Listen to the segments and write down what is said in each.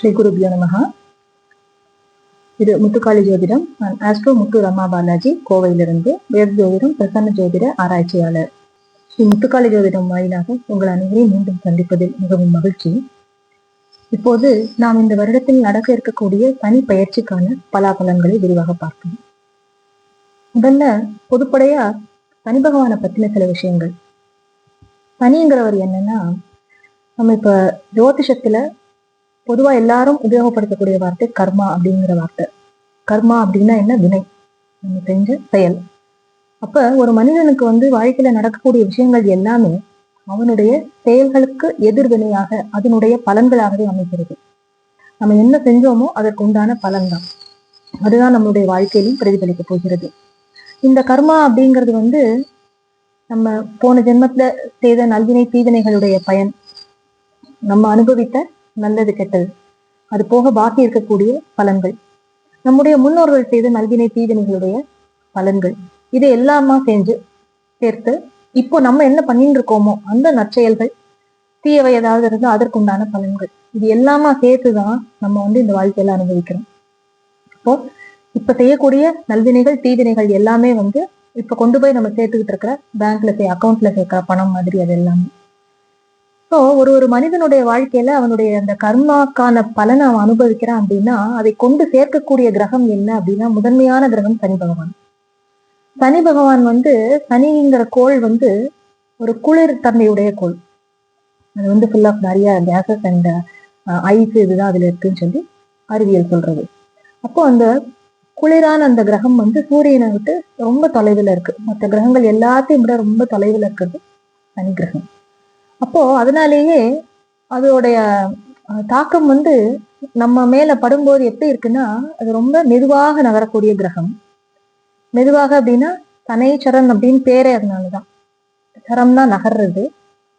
ஸ்ரீ குருபியோ நமகா இது முத்துக்காளி ஜோதிடம். நான் ஆஸ்ட்ரோ முத்து ரமா பாலாஜி கோவையிலிருந்து வேத ஜோதிடம் பிரசன்ன ஜோதிட ஆராய்ச்சியாளர். ஸ்ரீ முத்துக்காளி ஜோதிடம் வாயிலாக உங்கள் அனைவரையும் மீண்டும் சந்திப்பதில் மிகவும் மகிழ்ச்சி. இப்போது நாம் இந்த வருடத்தில் நடக்க இருக்கக்கூடிய தனி பயிற்சிக்கான பலாபலன்களை விரிவாக பார்ப்போம். முதல்ல பொதுப்படையா சனி பகவானை பத்தின சில விஷயங்கள். சனிங்கிறவர் என்னன்னா நம்ம இப்ப ஜோதிஷத்துல பொதுவா எல்லாரும் உபயோகப்படுத்தக்கூடிய வார்த்தை கர்மா அப்படிங்கிற வார்த்தை. கர்மா அப்படின்னா என்ன? வினை. நம்ம செஞ்ச செயல். அப்ப ஒரு மனிதனுக்கு வந்து வாழ்க்கையில நடக்கக்கூடிய விஷயங்கள் எல்லாமே அவனுடைய செயல்களுக்கு எதிர்வினையாக அதனுடைய பலன்களாகவே அமைகிறது. நம்ம என்ன செஞ்சோமோ அதற்கு உண்டான பலன்தான். அதுதான் நம்மளுடைய வாழ்க்கையிலும் பிரதிபலிக்க போகிறது. இந்த கர்மா அப்படிங்கிறது வந்து நம்ம போன ஜென்மத்துல செய்த நல்வினை தீவினைகளுடைய பயன். நம்ம அனுபவித்த நல்லது கெட்டது. அது போக பாக்கி இருக்கக்கூடிய பலன்கள். நம்முடைய முன்னோர்கள் செய்த நல்வினை தீவினைகளுடைய பலன்கள். இது எல்லாமா செஞ்சு சேர்த்து இப்போ நம்ம என்ன பண்ணிட்டு இருக்கோமோ அந்த நற்செயல்கள் தீயவை ஏதாவது இருந்தால் அதற்குண்டான பலன்கள். இது எல்லாமா சேர்த்துதான் நம்ம வந்து இந்த வாழ்க்கையில அனுபவிக்கிறோம். இப்போ இப்ப செய்யக்கூடிய நல்வினைகள் தீவினைகள் எல்லாமே வந்து இப்ப கொண்டு போய் நம்ம சேர்த்துக்கிட்டு இருக்கிற பேங்க்ல சே அக்கௌண்ட்ல சேர்க்கிற பணம் மாதிரி அது எல்லாமே. ஸோ ஒரு ஒரு மனிதனுடைய வாழ்க்கையில அவனுடைய அந்த கர்மாக்கான பலனை அவன் அனுபவிக்கிறான் அப்படின்னா அதை கொண்டு சேர்க்கக்கூடிய கிரகம் என்ன அப்படின்னா முதன்மையான கிரகம் சனி பகவான். சனி பகவான் வந்து சனிங்கிற கோள் வந்து ஒரு குளிர் தன்மையுடைய கோள். அது வந்து ஃபுல் ஆஃப் நிறைய கேசஸ் அண்ட் ஐஸ் இதுதான் அதுல இருக்குன்னு சொல்லி அறிவியல் சொல்றது. அப்போ அந்த குளிரான அந்த கிரகம் வந்து சூரியனை விட்டு ரொம்ப தொலைவில் இருக்கு. மற்ற கிரகங்கள் எல்லாத்தையும் விட ரொம்ப தொலைவில் இருக்கிறது சனி கிரகம். அப்போ அதனாலேயே அதோடைய தாக்கம் வந்து நம்ம மேல படும்போது எப்படி இருக்குன்னா அது ரொம்ப மெதுவாக நகரக்கூடிய கிரகம். மெதுவாக அப்படின்னா தனை சரண் அப்படின்னு பேரே அதனாலதான். சரம் தான் நகர்றது.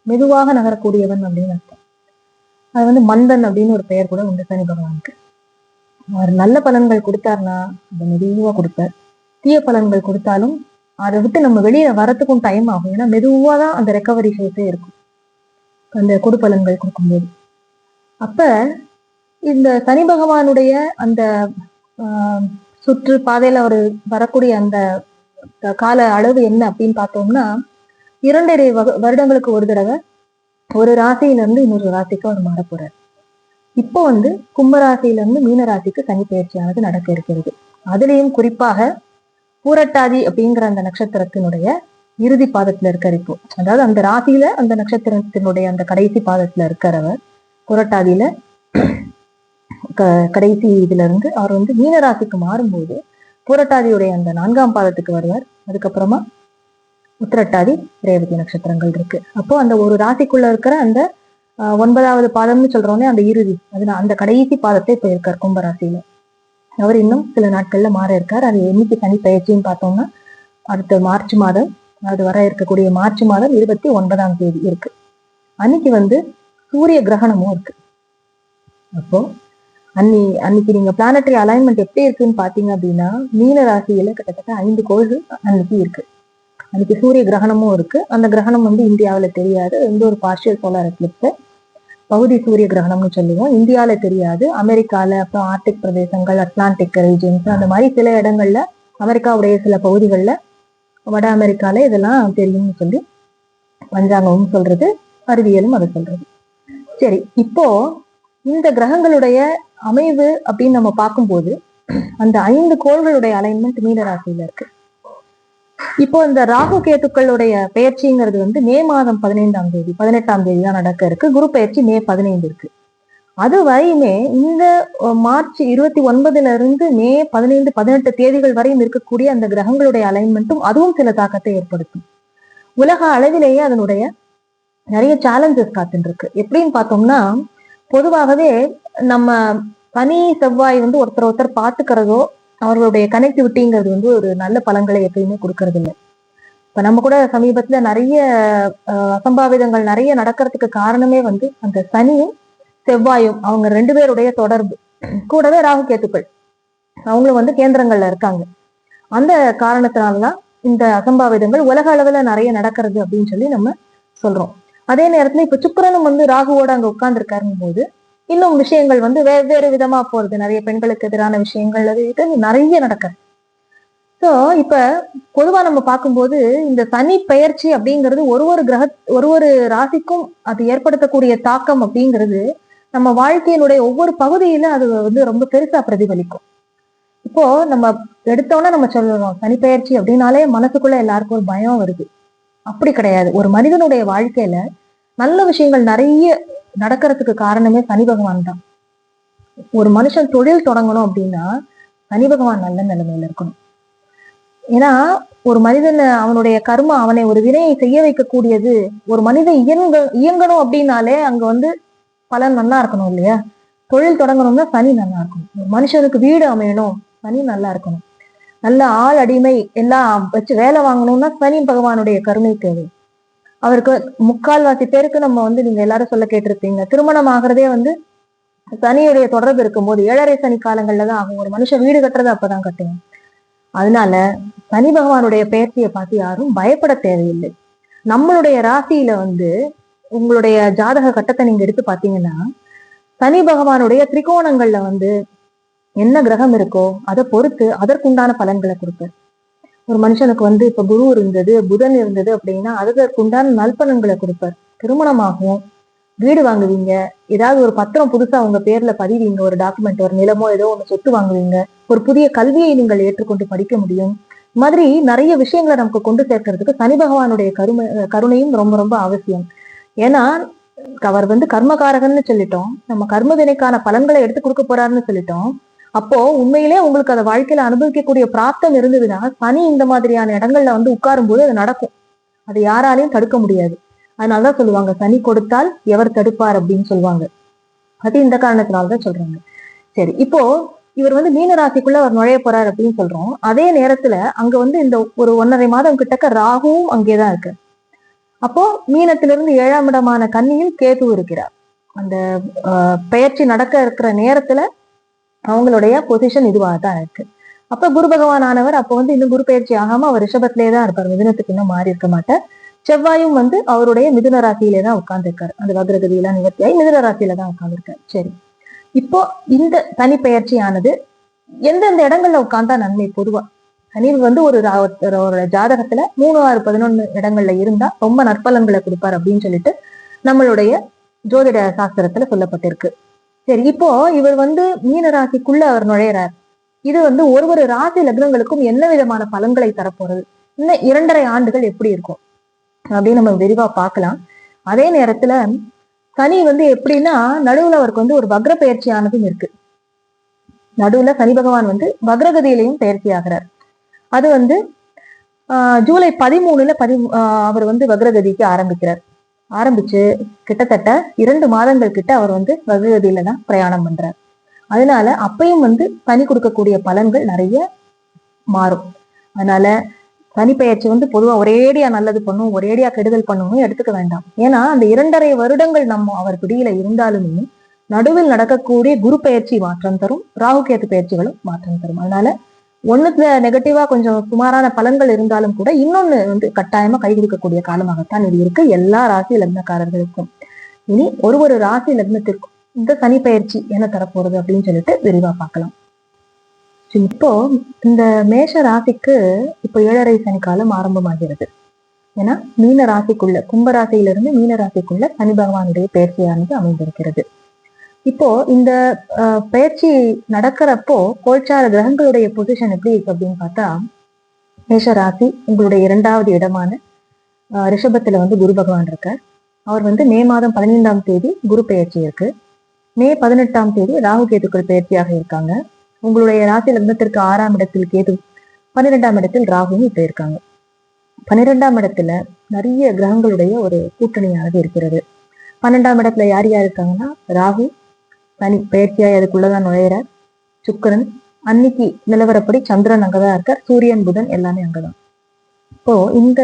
மெதுவாக நகரக்கூடியவன் அப்படின்னு அர்த்தம். அது வந்து மந்தன் அப்படின்னு ஒரு பெயர் கூட உண்டு சனி பகவானுக்கு. அவர் நல்ல பலன்கள் கொடுத்தாருன்னா அதை மெதுவாக கொடுப்பார். தீய பலன்கள் கொடுத்தாலும் அதை விட்டு நம்ம வெளியில வரத்துக்கும் டைம் ஆகும். ஏன்னா மெதுவாக தான் அந்த ரெக்கவரி ஃபேஸே இருக்கும். அந்த கொடுப்பலன்கள் கொடுக்கும்போது. அப்ப இந்த சனி பகவானுடைய அந்த சுற்று பாதையில அவர் வரக்கூடிய அந்த கால அளவு என்ன அப்படின்னு பார்த்தோம்னா இரண்டரை வருடங்களுக்கு ஒரு தடவை ஒரு ராசியிலிருந்து இன்னொரு ராசிக்கு அவர் மாற போறார் இப்போ வந்து கும்பராசியிலிருந்து மீன ராசிக்கு சனி பயிற்சியானது நடக்க இருக்கிறது. அதுலேயும் குறிப்பாக பூரட்டாதி அப்படிங்கிற அந்த நட்சத்திரத்தினுடைய இறுதி பாதத்துல இருக்கிற இப்போ. அதாவது அந்த ராசியில அந்த நட்சத்திரத்தினுடைய அந்த கடைசி பாதத்துல இருக்கிறவர் புரட்டாதியில க- கடைசி இதுல இருந்து அவர் வந்து மீன ராசிக்கு மாறும்போது புரட்டாதியுடைய அந்த நான்காம் பாதத்துக்கு வருவார். அதுக்கப்புறமா உத்திரட்டாதி ரேவதி நட்சத்திரங்கள் இருக்கு. அப்போ அந்த ஒரு ராசிக்குள்ள இருக்கிற அந்த ஆஹ், ஒன்பதாவது பாதம்னு சொல்றோன்னே அந்த இறுதி அது அந்த கடைசி பாதத்தை இப்ப இருக்கார் கும்பராசியில. அவர் இன்னும் சில நாட்கள்ல மாற இருக்கார். அது என்னைக்கு சனி பயிற்சின்னு பார்த்தோம்னா அடுத்த மார்ச் மாதம் அது வர இருக்கக்கூடிய மார்ச் மாதம் இருபத்தி ஒன்பதாம் தேதி இருக்கு. அன்னைக்கு வந்து சூரிய கிரகணமும் இருக்கு. அப்போ அன்னி அன்னைக்கு நீங்க பிளானட்டரி அலைன்மெண்ட் எப்படி இருக்குன்னு பாத்தீங்க அப்படின்னா மீன ராசியில கிட்டத்தட்ட ஐந்து கோள்கள் அன்னைக்கு இருக்கு. அன்னைக்கு சூரிய கிரகணமும் இருக்கு. அந்த கிரகணம் வந்து இந்தியாவில் தெரியாது. எந்த ஒரு பார்ஷியல் சோலார் எக்லிப்ஸ் பகுதி சூரிய கிரகணம்னு சொல்லுவோம். இந்தியாவில தெரியாது. அமெரிக்கால அப்புறம் ஆர்டிக் பிரதேசங்கள் அட்லாண்டிக் ரீஜன்ஸ் அந்த மாதிரி சில இடங்கள்ல அமெரிக்காவுடைய சில பகுதிகளில் வட அமெரிக்கால இதெல்லாம் தெரியும்னு சொல்லி பஞ்சாங்கமும் சொல்றது அறிவியலும் அதை சொல்றது. சரி இப்போ இந்த கிரகங்களுடைய அமைவு அப்படின்னு நம்ம பார்க்கும்போது அந்த ஐந்து கோள்களுடைய அலைன்மெண்ட் மீன ராசியில இருக்கு. இப்போ இந்த ராகு கேத்துக்களுடைய பெயர்ச்சிங்கிறது வந்து மே மாதம் பதினைந்தாம் தேதி பதினெட்டாம் தேதி தான் நடக்க இருக்கு. குரு பெயர்ச்சி மே பதினைந்து இருக்கு. அது வரையுமே இந்த மார்ச் இருபத்தி ஒன்பதுல இருந்து மே பதினைந்து பதினெட்டு தேதிகள் வரையும் இருக்கக்கூடிய அந்த கிரகங்களுடைய அலைன்மெண்ட்டும் அதுவும் சில தாக்கத்தை ஏற்படுத்தும். உலக அளவிலேயே அதனுடைய நிறைய சேலஞ்சஸ் காத்துட்டு இருக்கு எப்படின்னு பார்த்தோம்னா பொதுவாகவே நம்ம பனி செவ்வாய் வந்து ஒருத்தர் ஒருத்தர் பார்த்துக்கிறதோ அவர்களுடைய கனெக்டிவிட்டிங்கிறது வந்து ஒரு நல்ல பலன்களை எப்பயுமே கொடுக்கறது இல்லை இப்ப நம்ம கூட சமீபத்துல நிறைய அஹ், அசம்பாவிதங்கள் நிறைய நடக்கிறதுக்கு காரணமே வந்து அந்த சனியும் செவ்வாயும் அவங்க ரெண்டு பேருடைய தொடர்பு. கூடவே ராகு கேத்துக்கள். அவங்களும் வந்து கேந்திரங்கள்ல இருக்காங்க. அந்த காரணத்தினாலதான் இந்த அசம்பாவிதங்கள் உலக அளவுல நிறைய நடக்கிறது அப்படின்னு சொல்லி நம்ம சொல்றோம். அதே நேரத்துல இப்ப சுக்கரனும் வந்து ராகுவோட அங்க உட்கார்ந்துருக்காருங்கும் போது இன்னும் விஷயங்கள் வந்து வெவ்வேறு விதமா போறது. நிறைய பெண்களுக்கு எதிரான விஷயங்கள் அது இது நிறைய நடக்குது. ஸோ இப்ப பொதுவா நம்ம பார்க்கும்போது இந்த சனி பெயர்ச்சி அப்படிங்கிறது ஒரு ஒரு கிரக ஒரு ஒரு ராசிக்கும் அது ஏற்படுத்தக்கூடிய தாக்கம் அப்படிங்கிறது நம்ம வாழ்க்கையினுடைய ஒவ்வொரு பகுதியில அது வந்து ரொம்ப பெருசா பிரதிபலிக்கும். இப்போ நம்ம எடுத்தோன்னே நம்ம சொல்லணும் சனிப்பெயர்ச்சி அப்படின்னாலே மனசுக்குள்ள எல்லாருக்கும் ஒரு பயம் வருது. அப்படி கிடையாது. ஒரு மனிதனுடைய வாழ்க்கையில நல்ல விஷயங்கள் நிறைய நடக்கிறதுக்கு காரணமே சனி பகவான் தான். ஒரு மனுஷன் தொழில் தொடங்கணும் அப்படின்னா சனி பகவான் நல்ல நிலைமையில இருக்கணும். ஏன்னா ஒரு மனிதன் அவனுடைய கர்மம் அவனை ஒரு வினையை செய்ய வைக்கக்கூடியது ஒரு மனிதன் இயங்க இயங்கணும் அப்படின்னாலே அங்க வந்து பலன் நல்லா இருக்கணும் இல்லையா? தொழில் தொடங்கணும்னா சனி நல்லா இருக்கணும். ஒரு மனுஷனுக்கு வீடு அமையணும் சனி நல்லா இருக்கணும். நல்ல ஆள் அடிமை எல்லாம் வச்சு வேலை வாங்கணும்னா சனி பகவானுடைய கருணை தேவை. அவருக்கு முக்கால்வாசி பேருக்கு நம்ம வந்து நீங்க எல்லாரும் சொல்ல கேட்டிருப்பீங்க. திருமணம் ஆகிறதே வந்து சனியுடைய தொடர்பு இருக்கும்போது ஏழரை சனி காலங்கள்ல தான் ஆகும். ஒரு மனுஷன் வீடு கட்டுறது அப்பதான் கட்டுவோம் அதனால சனி பகவானுடைய பெயர்ச்சியை பார்த்து யாரும் பயப்பட தேவையில்லை. நம்மளுடைய ராசியில வந்து உங்களுடைய ஜாதக கட்டத்தை நீங்க எடுத்து பாத்தீங்கன்னா சனி பகவானுடைய திரிகோணங்கள்ல வந்து என்ன கிரகம் இருக்கோ அதை பொறுத்து அதற்குண்டான பலன்களை கொடுப்பார். ஒரு மனுஷனுக்கு வந்து இப்ப குரு இருந்தது புதன் இருந்தது அப்படின்னா அதற்குண்டான நல்பலன்களை கொடுப்பார். திருமணமாகும் வீடு வாங்குவீங்க ஏதாவது ஒரு பத்திரம் புதுசா உங்க பேர்ல பதிவீங்க ஒரு டாக்குமெண்ட் ஒரு நிலமோ ஏதோ ஒண்ணு சொத்து வாங்குவீங்க ஒரு புதிய கல்வியை நீங்கள் ஏற்றுக்கொண்டு படிக்க முடியும். மாதிரி நிறைய விஷயங்களை நமக்கு கொண்டு சேர்க்கறதுக்கு சனி பகவானுடைய கருமை கருணையும் ரொம்ப ரொம்ப அவசியம். ஏன்னா அவர் வந்து கர்மகாரகன்னு சொல்லிட்டோம். நம்ம கர்ம வினைக்கான பலன்களை எடுத்து கொடுக்க போறாருன்னு சொல்லிட்டோம். அப்போ உண்மையிலே உங்களுக்கு அதை வாழ்க்கையில அனுபவிக்கக்கூடிய பிராப்தம் இருந்ததுன்னா சனி இந்த மாதிரியான இடங்கள்ல வந்து உட்காரும் போது அது நடக்கும். அது யாராலையும் தடுக்க முடியாது. அதனாலதான் சொல்லுவாங்க சனி கொடுத்தால் எவர் தடுப்பார் அப்படின்னு சொல்லுவாங்க. அது இந்த காரணத்தினால்தான் சொல்றாங்க. சரி இப்போ இவர் வந்து மீன ராசிக்குள்ள அவர் நுழைய போறார் அப்படின்னு சொல்றோம். அதே நேரத்துல அங்க வந்து இந்த ஒரு ஒன்னரை மாதம் கிட்டக்க ராகுவும் அங்கேதான் இருக்கு. அப்போ மீனத்திலிருந்து ஏழாம் இடமான கன்னியில் கேது இருக்கிறார். அந்த ஆஹ், பெயர்ச்சி நடக்க இருக்கிற நேரத்துல அவங்களுடைய பொசிஷன் இதுவாக தான் இருக்கு. அப்ப குரு பகவான் ஆனவர் அப்போ வந்து இன்னும் குரு பயிற்சி ஆகாம அவர் ரிஷபத்திலே தான் இருப்பார். மிதுனத்துக்கு இன்னும் மாறி இருக்க மாட்டார். செவ்வாயும் வந்து அவருடைய மிதுன ராசியிலே தான் உட்கார்ந்துருக்காரு. அந்த வக்ரகதியெல்லாம் நிவர்த்தியாகி மிதுன ராசியில தான் உட்கார்ந்துருக்காரு. சரி. இப்போ இந்த தனி பெயர்ச்சியானது எந்தெந்த இடங்கள்ல உட்கார்ந்தா நன்மை பொதுவா? சனி வந்து ஒரு ரா- ஒரு ஜாதகத்துல மூணு ஆறு பதினொன்னு இடங்கள்ல இருந்தா ரொம்ப நற்பலன்களை கொடுப்பார் அப்படின்னு சொல்லிட்டு நம்மளுடைய ஜோதிட சாஸ்திரத்துல சொல்லப்பட்டிருக்கு. சரி இப்போ இவர் வந்து மீன ராசிக்குள்ள அவர் நுழையிறார். இது வந்து ஒரு ஒரு ராசி லக்னங்களுக்கும் என்ன விதமான பலன்களை தரப்போறது? இன்னும் இரண்டரை ஆண்டுகள் எப்படி இருக்கும்? அப்படின்னு நம்ம விரிவா பார்க்கலாம். அதே நேரத்துல சனி வந்து எப்படின்னா நடுவுல அவருக்கு வந்து ஒரு வக்ர பயிற்சியானதும் இருக்கு. நடுவுல சனி பகவான் வந்து வக்ரகதியிலையும் பயிற்சி ஆகிறார். அது வந்து ஜூலை பதிமூணுல பதி அவர் வந்து வக்ரகதிக்கு ஆரம்பிக்கிறார். ஆரம்பிச்சு கிட்டத்தட்ட இரண்டு மாதங்கள் கிட்ட அவர் வந்து வக்ரகதியில தான் பிரயாணம் பண்றார். அதனால அப்பயும் வந்து சனி கொடுக்கக்கூடிய பலன்கள் நிறைய மாறும். அதனால சனி வந்து பொதுவா ஒரேடியா நல்லது பண்ணும் ஒரேடியா கெடுதல் பண்ணும்னு எடுத்துக்க வேண்டாம். ஏன்னா அந்த இரண்டரை வருடங்கள் நம்ம அவர் பிடியில இருந்தாலுமே நடுவில் நடக்கக்கூடிய குரு பயிற்சி மாற்றம் தரும் ராகு கேத்து பயிற்சிகளும் மாற்றம் தரும். அதனால ஒண்ணுத்துல நெகட்டிவா கொஞ்சம் சுமாரான பலன்கள் இருந்தாலும் கூட இன்னொன்னு வந்து கட்டாயமா கை கொடுக்கக்கூடிய காலமாகத்தான் இது இருக்கு. எல்லா ராசி லக்னக்காரர்களுக்கும். இனி ஒரு ஒரு ராசி லக்னத்திற்கும் இந்த சனி பயிற்சி என்ன தரப்போறது அப்படின்னு சொல்லிட்டு விரிவா பார்க்கலாம். சரி, இப்போ இந்த மேஷ ராசிக்கு இப்போ ஏழரை சனி காலம் ஆரம்பமாகிறது. ஏன்னா மீன ராசிக்குள்ள கும்ப ராசியிலிருந்து மீன ராசிக்குள்ள சனி பகவானுடைய பயிற்சியானது அமைந்திருக்கிறது. இப்போ இந்த பயிற்சி நடக்கிறப்போ கோச்சார கிரகங்களுடைய பொசிஷன் எப்படி இருக்கு அப்படின்னு பார்த்தா மேஷ ராசி உங்களுடைய இரண்டாவது இடமான ரிஷபத்துல வந்து குரு பகவான் இருக்கார். அவர் வந்து மே மாதம் பதினைந்தாம் தேதி குரு பெயர்ச்சி இருக்கு. மே பதினெட்டாம் தேதி ராகு கேதுக்கள் பெயர்ச்சியாக இருக்காங்க. உங்களுடைய ராசி லக்னத்திற்கு ஆறாம் இடத்தில் கேது பன்னிரெண்டாம் இடத்தில் ராகுவும் இப்ப இருக்காங்க. பன்னிரெண்டாம் இடத்துல நிறைய கிரகங்களுடைய ஒரு கூட்டணியானது இருக்கிறது. பன்னெண்டாம் இடத்துல யார் யார் இருக்காங்கன்னா ராகு சனி பயிற்சியாய் அதுக்குள்ளதான் நுழையிறார். சுக்கிரன் அன்னைக்கு நிலவரப்படி சந்திரன் அங்கதான் இருக்கார். சூரியன் புதன் எல்லாமே அங்கதான். இப்போ இந்த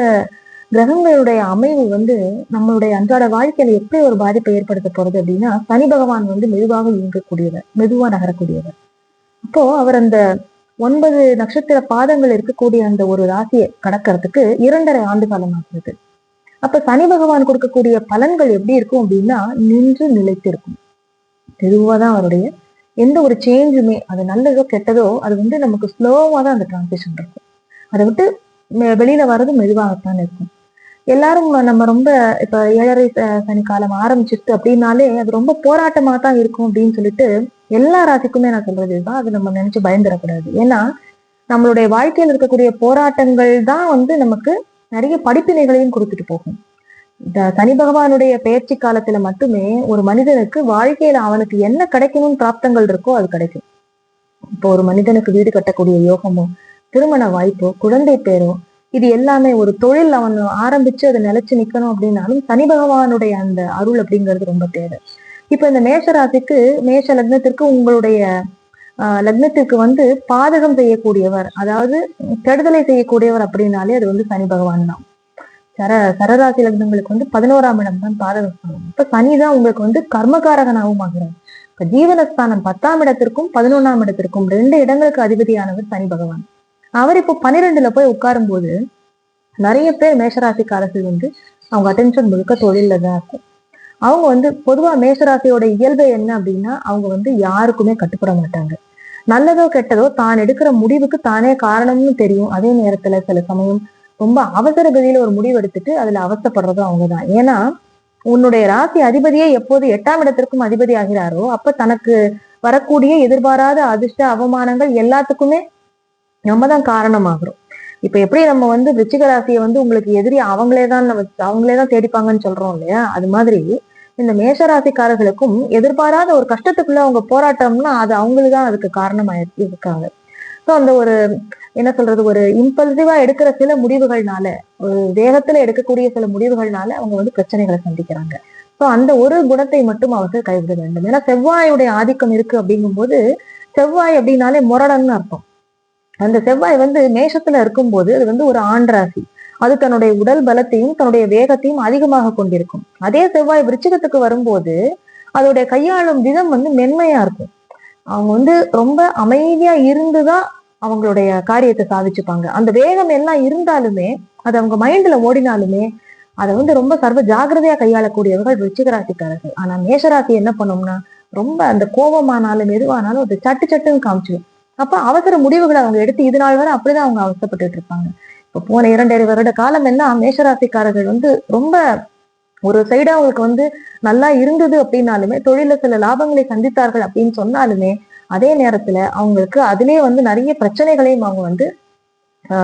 கிரகங்களுடைய அமைவு வந்து நம்மளுடைய அன்றாட வாழ்க்கையில எப்படி ஒரு பாதிப்பை ஏற்படுத்த போறது அப்படின்னா சனி பகவான் வந்து மெதுவாக இயங்கக்கூடியவர் மெதுவா நகரக்கூடியவர். அப்போ அவர் அந்த ஒன்பது நட்சத்திர பாதங்கள் இருக்கக்கூடிய அந்த ஒரு ராசியை கடக்கிறதுக்கு இரண்டரை ஆண்டு காலம் ஆகிறது அப்ப சனி பகவான் கொடுக்கக்கூடிய பலன்கள் எப்படி இருக்கும் அப்படின்னா நின்று நிலைத்திருக்கும். மெதுவாக தான் அவருடைய எந்த ஒரு சேஞ்சுமே அது நல்லதோ கெட்டதோ அது வந்து நமக்கு ஸ்லோவாக தான் அந்த டிரான்சிஷன் இருக்கும். அதை விட்டு வெளியில் வர்றது மெதுவாகத்தான் இருக்கும். எல்லாரும் நம்ம ரொம்ப இப்போ ஏழரை சனி காலம் ஆரம்பிச்சிட்டு அப்படின்னாலே அது ரொம்ப போராட்டமாக தான் இருக்கும் அப்படின்னு சொல்லிட்டு எல்லா ராசிக்குமே நான் சொல்றது இதுதான். அது நம்ம நினைச்சு பயந்துடக்கூடாது ஏன்னா நம்மளுடைய வாழ்க்கையில் இருக்கக்கூடிய போராட்டங்கள் தான் வந்து நமக்கு நிறைய படிப்பினைகளையும் கொடுத்துட்டு போகும். சனி பகவானுடைய பயிற்சி காலத்துல மட்டுமே ஒரு மனிதனுக்கு வாழ்க்கையில அவனுக்கு என்ன கிடைக்கணும்னு பிராப்தங்கள் இருக்கோ அது கிடைக்கும். இப்போ ஒரு மனிதனுக்கு வீடு கட்டக்கூடிய யோகமோ திருமண வாய்ப்போ குழந்தை பேரோ இது எல்லாமே ஒரு தொழில் அவன் ஆரம்பிச்சு அதை நிலைச்சு நிக்கணும் அப்படின்னாலும் சனி பகவானுடைய அந்த அருள் அப்படிங்கிறது ரொம்ப தேவை. இப்ப இந்த மேஷ ராசிக்கு மேஷ லக்னத்திற்கு உங்களுடைய ஆஹ், லக்னத்திற்கு வந்து பாதகம் செய்யக்கூடியவர் அதாவது கெடுதலை செய்யக்கூடியவர் அப்படின்னாலே அது வந்து சனி பகவான் தான். சர சரராசி லக்னங்களுக்கு வந்து பதினோராம் இடம் தான் பாதகம் இப்ப சனி தான் உங்களுக்கு வந்து கர்மகாரகனாகவும் ஆகிறார். இப்ப ஜீவனஸ்தானம் பத்தாம் இடத்திற்கும் பதினொன்னாம் இடத்திற்கும் ரெண்டு இடங்களுக்கு அதிபதியானவர் சனி பகவான். அவர் இப்போ பன்னிரெண்டுல போய் உட்காரும் போது நிறைய பேர் மேஷராசிக்காரர்கள் வந்து அவங்க அட்டென்ஷன் முழுக்க தொழில தான் இருக்கும். அவங்க வந்து பொதுவா மேஷராசியோட இயல்பு என்ன அப்படின்னா அவங்க வந்து யாருக்குமே கட்டுப்பட மாட்டாங்க. நல்லதோ கெட்டதோ தான் எடுக்கிற முடிவுக்கு தானே காரணம்னு தெரியும். அதே நேரத்துல சில சமயம் ரொம்ப அவசர கதியில ஒரு முடிவு எடுத்துட்டு அதுல அவசப்படுறதும் அவங்கதான். ஏன்னா உன்னுடைய ராசி அதிபதியே எப்போது எட்டாம் இடத்திற்கும் அதிபதி ஆகிறாரோ அப்ப தனக்கு வரக்கூடிய எதிர்பாராத அதிர்ஷ்ட அவமானங்கள் எல்லாத்துக்குமே நம்ம தான் காரணமாகிறோம். இப்ப எப்படி நம்ம வந்து விருச்சிக ராசியை வந்து உங்களுக்கு எதிரி அவங்களே தான் நம்ம அவங்களே தான் தேடிப்பாங்கன்னு சொல்றோம் இல்லையா? அது மாதிரி இந்த மேஷ ராசிக்காரர்களுக்கும் எதிர்பாராத ஒரு கஷ்டத்துக்குள்ள அவங்க போராட்டம்னா அது அவங்களுக்கு தான் அதுக்கு காரணமாயிருக்காங்க ஸோ அந்த ஒரு என்ன சொல்றது ஒரு இம்பல்சிவா எடுக்கிற சில முடிவுகள்னால ஒரு வேகத்துல எடுக்கக்கூடிய சில முடிவுகள்னால அவங்க வந்து பிரச்சனைகளை சந்திக்கிறாங்க. ஸோ அந்த ஒரு குணத்தை மட்டும் அவர்கள் கைவிட வேண்டும். ஏன்னா செவ்வாயுடைய ஆதிக்கம் இருக்கு அப்படிங்கும்போது செவ்வாய் அப்படின்னாலே முரடன்னு அர்த்தம். அந்த செவ்வாய் வந்து மேஷத்துல இருக்கும்போது அது வந்து ஒரு ஆண் ராசி. அது தன்னுடைய உடல் பலத்தையும் தன்னுடைய வேகத்தையும் அதிகமாக கொண்டிருக்கும். அதே செவ்வாய் விருச்சிகத்துக்கு வரும்போது அதோடைய கையாளும் விதம் வந்து மென்மையா இருக்கும். அவங்க வந்து ரொம்ப அமைதியா இருந்துதான் அவங்களுடைய காரியத்தை சாதிச்சுப்பாங்க. அந்த வேகம் எல்லாம் இருந்தாலுமே அது அவங்க மைண்ட்ல ஓடினாலுமே அதை வந்து ரொம்ப சர்வ ஜாகிரதையா கையாளக்கூடியவர்கள் விருச்சிக ராசிக்காரர்கள். ஆனா மேஷராசி என்ன பண்ணும்னா ரொம்ப அந்த கோபமானாலும் எதுவானாலும் அது சட்டு சட்டுன்னு காமிச்சிடும் அப்ப அவசர முடிவுகளை அவங்க எடுத்து இது நாள் வரை அப்படிதான் அவங்க அவசரப்பட்டுட்டு இருப்பாங்க. இப்ப போன இரண்டரை வருட காலம் எல்லாம் மேஷராசிக்காரர்கள் வந்து ரொம்ப ஒரு சைடு அவங்களுக்கு வந்து நல்லா இருந்தது அப்படின்னாலுமே தொழில சில லாபங்களை சந்தித்தார்கள் அப்படின்னு சொன்னாலுமே அதே நேரத்துல அவங்களுக்கு அதுலயே வந்து நிறைய பிரச்சனைகளையும் அவங்க வந்து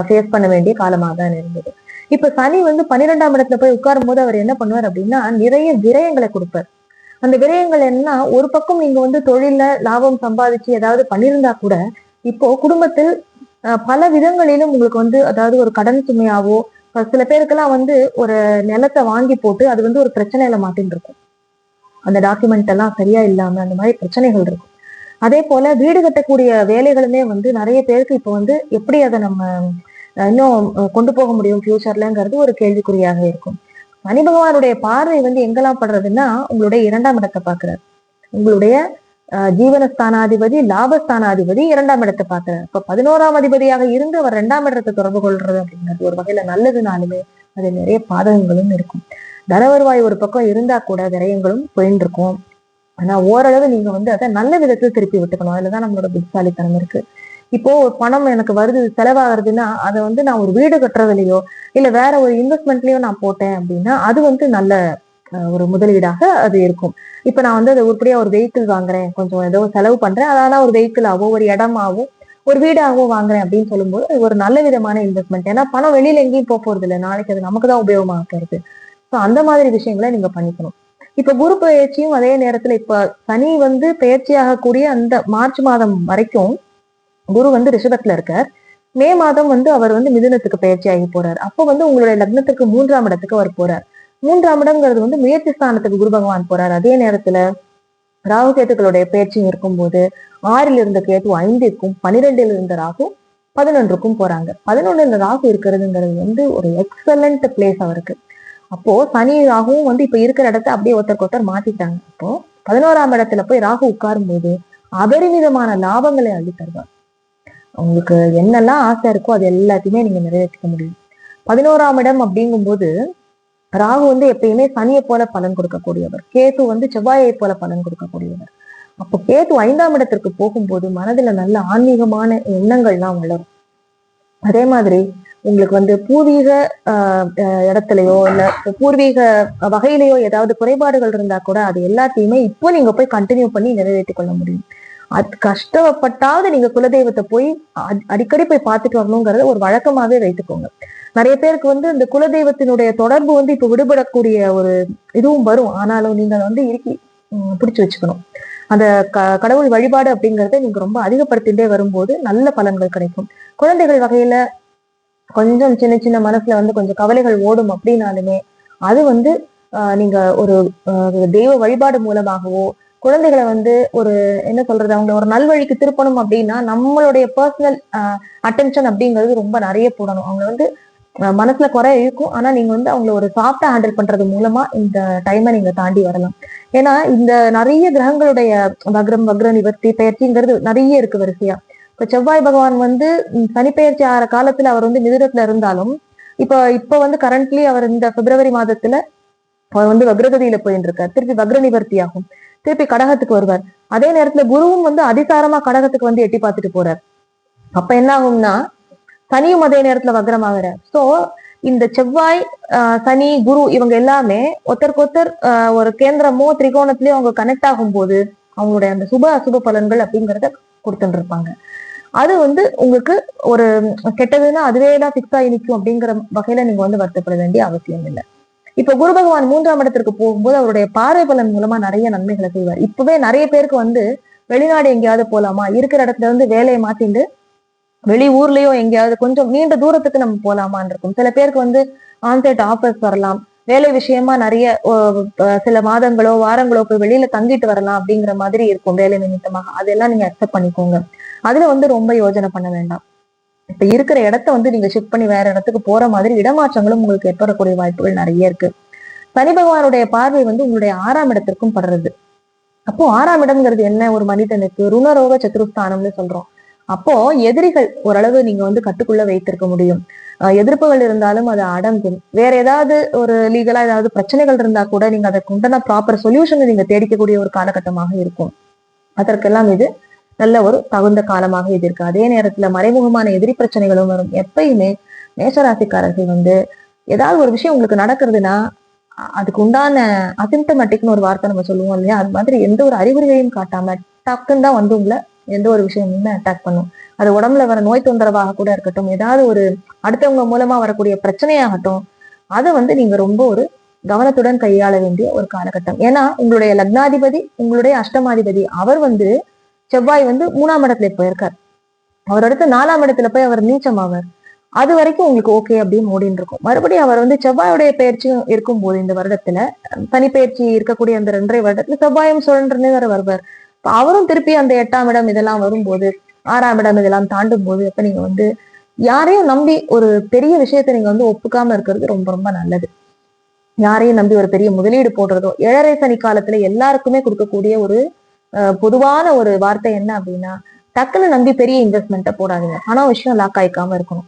ஃபேஸ் பண்ண வேண்டிய காலமாக தான் இருந்தது. இப்ப சனி வந்து பன்னிரெண்டாம் இடத்துல போய் உட்காரும் போது அவர் என்ன பண்ணுவார் அப்படின்னா நிறைய விரயங்களை கொடுப்பார். அந்த விரயங்கள் என்ன ஒரு பக்கம் நீங்க வந்து தொழில லாபம் சம்பாதிச்சு ஏதாவது பண்ணியிருந்தா கூட இப்போ குடும்பத்தில் பல விதங்களிலும் உங்களுக்கு வந்து அதாவது ஒரு கடன் சுமையாவோ சில பேருக்கெல்லாம் வந்து ஒரு நிலத்தை வாங்கி போட்டு அது வந்து ஒரு பிரச்சனையில மாட்டின்னு இருக்கும் அந்த டாக்குமெண்ட் எல்லாம் சரியா இல்லாம அந்த மாதிரி பிரச்சனைகள் இருக்கும். அதே போல வீடு கட்டக்கூடிய வேலைகளுமே வந்து நிறைய பேருக்கு இப்போ வந்து எப்படி அதை நம்ம இன்னும் கொண்டு போக முடியும் ஃபியூச்சர்லங்கிறது ஒரு கேள்விக்குறியாக இருக்கும். மணி பகவானுடைய பார்வை வந்து எங்கெல்லாம் படுறதுன்னா உங்களுடைய இரண்டாம் இடத்தை பார்க்கிறார். உங்களுடைய ஜீவனஸ்தானாதிபதி லாபஸ்தானாதிபதி இரண்டாம் இடத்தை பார்க்கிறார். இப்ப பதினோராம் அதிபதியாக இருந்து அவர் இரண்டாம் இடத்தை தொடர்பு கொள்றது அப்படிங்கிறது ஒரு வகையில நல்லதுனாலுமே அது நிறைய பாதகங்களும் இருக்கும். தன வருவாய் ஒரு பக்கம் இருந்தா கூட விரயங்களும் போயின்னு இருக்கும். ஆனா ஓரளவு நீங்க வந்து அதை நல்ல விதத்துல திருப்பி விட்டுக்கணும். அதுலதான் நம்மளோட புத்திசாலித்தனம் இருக்கு. இப்போ ஒரு பணம் எனக்கு வருது செலவாகிறதுன்னா அதை வந்து நான் ஒரு வீடு கட்டுறதுலயோ இல்ல வேற ஒரு இன்வெஸ்ட்மெண்ட்லயோ நான் போட்டேன் அப்படின்னா அது வந்து நல்ல ஒரு முதலீடாக அது இருக்கும். இப்ப நான் வந்து அதை உருப்படியா ஒரு வெஹிக்கிள் வாங்குறேன். கொஞ்சம் ஏதோ செலவு பண்றேன். அதனால ஒரு வெஹிக்கிளாவோ ஒரு இடமாவோ ஒரு வீடாகவோ வாங்குறேன் அப்படின்னு சொல்லும்போது ஒரு நல்ல விதமான இன்வெஸ்ட்மெண்ட் ஏன்னா பணம் வெளியில எங்கேயும் போக போறது இல்லை நாளைக்கு அது நமக்கு தான் உபயோகமாக போறது ஸோ அந்த மாதிரி விஷயங்களை நீங்க பண்ணிக்கணும். இப்ப குரு பயிற்சியும் அதே நேரத்துல இப்ப சனி வந்து பயிற்சியாகக்கூடிய அந்த மார்ச் மாதம் வரைக்கும் குரு வந்து ரிஷபத்துல இருக்கார். மே மாதம் வந்து அவர் வந்து மிதுனத்துக்கு பயிற்சி ஆகி போறார். அப்போ வந்து உங்களுடைய லக்னத்துக்கு மூன்றாம் இடத்துக்கு அவர் போறார். மூன்றாம் இடம்ங்கிறது வந்து முயற்சி ஸ்தானத்துக்கு குரு பகவான் போறார். அதே நேரத்துல ராகு கேத்துக்களுடைய பயிற்சியும் இருக்கும்போது ஆறில் இருந்த கேத்து ஐந்திற்கும் பனிரெண்டில் இருந்த ராகு பதினொன்றுக்கும் போறாங்க. பதினொன்றுல ராகு இருக்கிறதுங்கிறது வந்து ஒரு எக்ஸலண்ட் பிளேஸ் அவருக்கு. அப்போ சனி ராகுவும் வந்து இப்ப இருக்கிற இடத்த அப்படியே ஒருத்தருக்கு ஒருத்தர் மாத்திட்டாங்க. அப்போ பதினோராம் இடத்துல போய் ராகு உட்காரும் போது அபரிமிதமான லாபங்களை அள்ளி தருவார். உங்களுக்கு என்னெல்லாம் ஆசை இருக்கோ அது எல்லாத்தையுமே நீங்க நிறைவேற்றிக்க முடியும். பதினோராம் இடம் அப்படிங்கும்போது ராகு வந்து எப்பயுமே சனியை போல பலன் கொடுக்கக்கூடியவர். கேது வந்து செவ்வாயை போல பலன் கொடுக்கக்கூடியவர். அப்போ கேது ஐந்தாம் இடத்திற்கு போகும்போது மனதுல நல்ல ஆன்மீகமான எண்ணங்கள்லாம் வளரும். அதே மாதிரி உங்களுக்கு வந்து பூர்வீக ஆஹ் இடத்துலயோ இல்ல பூர்வீக வகையிலையோ ஏதாவது குறைபாடுகள் இருந்தா கூட அது எல்லாத்தையுமே இப்போ நீங்க போய் கண்டினியூ பண்ணி நிறைவேற்றி கொள்ள முடியும். அது கஷ்டப்பட்டாவது நீங்க குலதெய்வத்தை போய் அடிக்கடி போய் பார்த்துட்டு வரணுங்கிறத ஒரு வழக்கமாவே வைத்துக்கோங்க. நிறைய பேருக்கு வந்து இந்த குலதெய்வத்தினுடைய தொடர்பு வந்து இப்ப விடுபடக்கூடிய ஒரு இதுவும் வரும். ஆனாலும் நீங்க அதை வந்து இறுக்கி பிடிச்சு வச்சுக்கணும். அந்த க கடவுள் வழிபாடு அப்படிங்கறத நீங்க ரொம்ப அதிகப்படுத்திட்டே வரும்போது நல்ல பலன்கள் கிடைக்கும். குழந்தைகள் வகையில கொஞ்சம் சின்ன சின்ன மனசுல வந்து கொஞ்சம் கவலைகள் ஓடும் அப்படின்னாலுமே அது வந்து நீங்க ஒரு தெய்வ வழிபாடு மூலமாகவோ குழந்தைகளை வந்து ஒரு என்ன சொல்றது அவங்கள ஒரு நல்வழிக்கு திருப்பணும் அப்படின்னா நம்மளுடைய பர்சனல் அட்டென்ஷன் அப்படிங்கிறது ரொம்ப நிறைய போடணும். அவங்க வந்து மனசுல குறை இருக்கும் ஆனா நீங்க வந்து அவங்கள ஒரு சாஃப்டா ஹேண்டில் பண்றது மூலமா இந்த டைமை நீங்க தாண்டி வரலாம். ஏன்னா இந்த நிறைய கிரகங்களுடைய வக்ரம் வக்ர நிவர்த்தி பயிற்சிங்கிறது நிறைய இருக்கு வரிசையா. இப்ப செவ்வாய் பகவான் வந்து சனிப்பெயர்ச்சி ஆற காலத்துல அவர் வந்து மிதுரத்துல இருந்தாலும் இப்ப இப்ப வந்து கரண்ட்லி அவர் இந்த பிப்ரவரி மாதத்துல அவர் வந்து வக்ரகதியில போயிட்டு இருக்கார். திருப்பி வக்ர நிவர்த்தி ஆகும் திருப்பி கடகத்துக்கு வருவார். அதே நேரத்துல குருவும் வந்து அதிகாரமா கடகத்துக்கு வந்து எட்டி பார்த்துட்டு போறார். அப்ப என்ன ஆகும்னா சனியும் அதே நேரத்துல வக்ரமாகிறார் சோ இந்த செவ்வாய் ஆஹ் சனி குரு இவங்க எல்லாமே ஒத்தருக்கொத்தர் ஒரு கேந்திரமோ திரிகோணத்திலயோ அவங்க கனெக்ட் ஆகும் போது அவங்களுடைய அந்த சுப அசுப பலன்கள் அப்படிங்கறத கொடுத்துட்டு இருப்பாங்க. அது வந்து உங்களுக்கு ஒரு கெட்டதுன்னா அதுவே தான் ஃபிக்ஸ் ஆகி நிற்கும் அப்படிங்கிற வகையில நீங்க வந்து வருத்தப்பட வேண்டிய அவசியம் இல்லை. இப்ப குரு பகவான் மூன்றாம் இடத்திற்கு போகும்போது அவருடைய பார்வை பலன் மூலமா நிறைய நன்மைகளை செய்வார். இப்பவே நிறைய பேருக்கு வந்து வெளிநாடு எங்கேயாவது போலாமா? இருக்கிற இடத்துல இருந்து வேலையை மாத்திட்டு வெளி ஊர்லயோ எங்கேயாவது கொஞ்சம் நீண்ட தூரத்துக்கு நம்ம போலாமான் இருக்கும். சில பேருக்கு வந்து ஆன்சைட் ஆஃபர்ஸ் வரலாம். வேலை விஷயமா நிறைய ஓ, அஹ், சில மாதங்களோ வாரங்களோ போய் வெளியில தங்கிட்டு வரலாம் அப்படிங்கிற மாதிரி இருக்கும் வேலை நிமித்தமாக. அதெல்லாம் நீங்க அக்செப்ட் பண்ணிக்கோங்க. அதுல வந்து ரொம்ப யோஜனை பண்ண வேண்டாம். இப்ப இருக்கிற இடத்த வந்து நீங்க ஷிஃப்ட் பண்ணி வேற இடத்துக்கு போற மாதிரி இடமாற்றங்களும் உங்களுக்கு ஏற்படக்கூடிய வாய்ப்புகள் நிறைய இருக்கு. சனி பகவானுடைய பார்வை வந்து உங்களுடைய ஆறாம் இடத்திற்கும் படுறது. அப்போ ஆறாம் இடம்ங்கிறது என்ன? ஒரு மனிதனுக்கு ருணரோக சத்துருஸ்தானம்னு சொல்றோம். அப்போ எதிரிகள் ஓரளவு நீங்க வந்து கட்டுக்குள்ள வைத்திருக்க முடியும். அஹ் எதிர்ப்புகள் இருந்தாலும் அது அடங்கும். வேற ஏதாவது ஒரு லீகலா ஏதாவது பிரச்சனைகள் இருந்தா கூட நீங்க அதற்கு உண்டான ப்ராப்பர் சொல்யூஷனை நீங்க தேடிக்கக்கூடிய ஒரு காலகட்டமாக இருக்கும். அதற்கெல்லாம் இது நல்ல ஒரு தகுந்த காலமாக இது இருக்கு அதே நேரத்துல மறைமுகமான எதிரி பிரச்சனைகளும் வரும். எப்பயுமே மேஷராசிக்காரர்கள் வந்து ஏதாவது ஒரு விஷயம் உங்களுக்கு நடக்கிறதுனா அதுக்கு உண்டான அசிம்டமேட்டிக்னு ஒரு வார்த்தை நம்ம சொல்லுவோம் இல்லையா? அது மாதிரி எந்த ஒரு அறிகுறிகளையும் காட்டாம டக்குன்னு தான் வந்து உங்களை எந்த ஒரு விஷயமுமே அட்டாக் பண்ணும். அது உடம்புல வர நோய் தொந்தரவாக கூட இருக்கட்டும் ஏதாவது ஒரு அடுத்தவங்க மூலமா வரக்கூடிய பிரச்சனையாகட்டும் அதை வந்து நீங்க ரொம்ப ஒரு கவனத்துடன் கையாள வேண்டிய ஒரு காலகட்டம். ஏன்னா உங்களுடைய லக்னாதிபதி உங்களுடைய அஷ்டமாதிபதி அவர் வந்து செவ்வாய் வந்து மூணாம் இடத்துல போயிருக்காரு அவர் அடுத்து நாலாம் இடத்துல போய் அவர் நீச்சம் ஆவார். அது வரைக்கும் உங்களுக்கு ஓகே அப்படின்னு ஓடின்னு இருக்கும். மறுபடியும் அவர் வந்து செவ்வாயுடைய பயிற்சியும் இருக்கும்போது இந்த வருடத்துல தனிப்பயிற்சி இருக்கக்கூடிய அந்த ரெண்டரை வருடத்துல செவ்வாயும் சுழன்றனே வேற வருவார். அவரும் திருப்பி அந்த எட்டாம் இடம் இதெல்லாம் வரும்போது ஆறாம் இடம் இதெல்லாம் தாண்டும் போது அப்ப நீங்க வந்து யாரையும் நம்பி ஒரு பெரிய விஷயத்த நீங்க வந்து ஒப்புக்காம இருக்கிறது ரொம்ப ரொம்ப நல்லது. யாரையும் நம்பி ஒரு பெரிய முதலீடு போடுறதோ ஏழரை சனி காலத்துல எல்லாருக்குமே கொடுக்கக்கூடிய ஒரு பொதுவான ஒரு வார்த்தை என்ன அப்படின்னா டக்குன்னு நம்பி பெரிய இன்வெஸ்ட்மெண்ட்டை போடாதீங்க. பணம் விஷயம் லாக் ஆயிக்காம இருக்கணும்.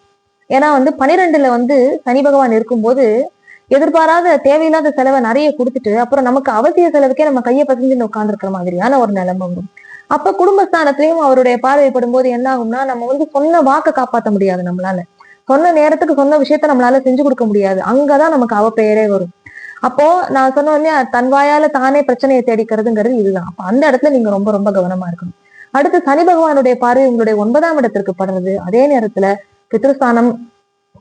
ஏன்னா வந்து பனிரெண்டுல வந்து சனி பகவான் இருக்கும்போது எதிர்பாராத தேவையில்லாத செலவை நிறைய கொடுத்துட்டு அப்புறம் நமக்கு அவசிய செலவுக்கே நம்ம கையை பசஞ்சு உட்காந்துருக்கிற மாதிரியான ஒரு நிலைமை வரும் அப்ப குடும்பஸ்தானத்திலையும் அவருடைய பார்வைப்படும் போது என்ன ஆகும்னா நம்ம வந்து சொன்ன வாக்கை காப்பாற்ற முடியாது நம்மளால. சொன்ன நேரத்துக்கு சொன்ன விஷயத்த நம்மளால செஞ்சு கொடுக்க முடியாது. அங்கதான் நமக்கு அவ பெயரே வரும். அப்போ நான் சொன்ன இல்லையா தன் வாயால தானே பிரச்சனையை தேடிக்கிறதுங்கிறது இதுதான். அப்ப அந்த இடத்துல நீங்க ரொம்ப ரொம்ப கவனமா இருக்கணும். அடுத்து சனி பகவானுடைய பார்வை உங்களுடைய ஒன்பதாம் இடத்திற்கு படுறது. அதே நேரத்துல பித்ருஸ்தானம்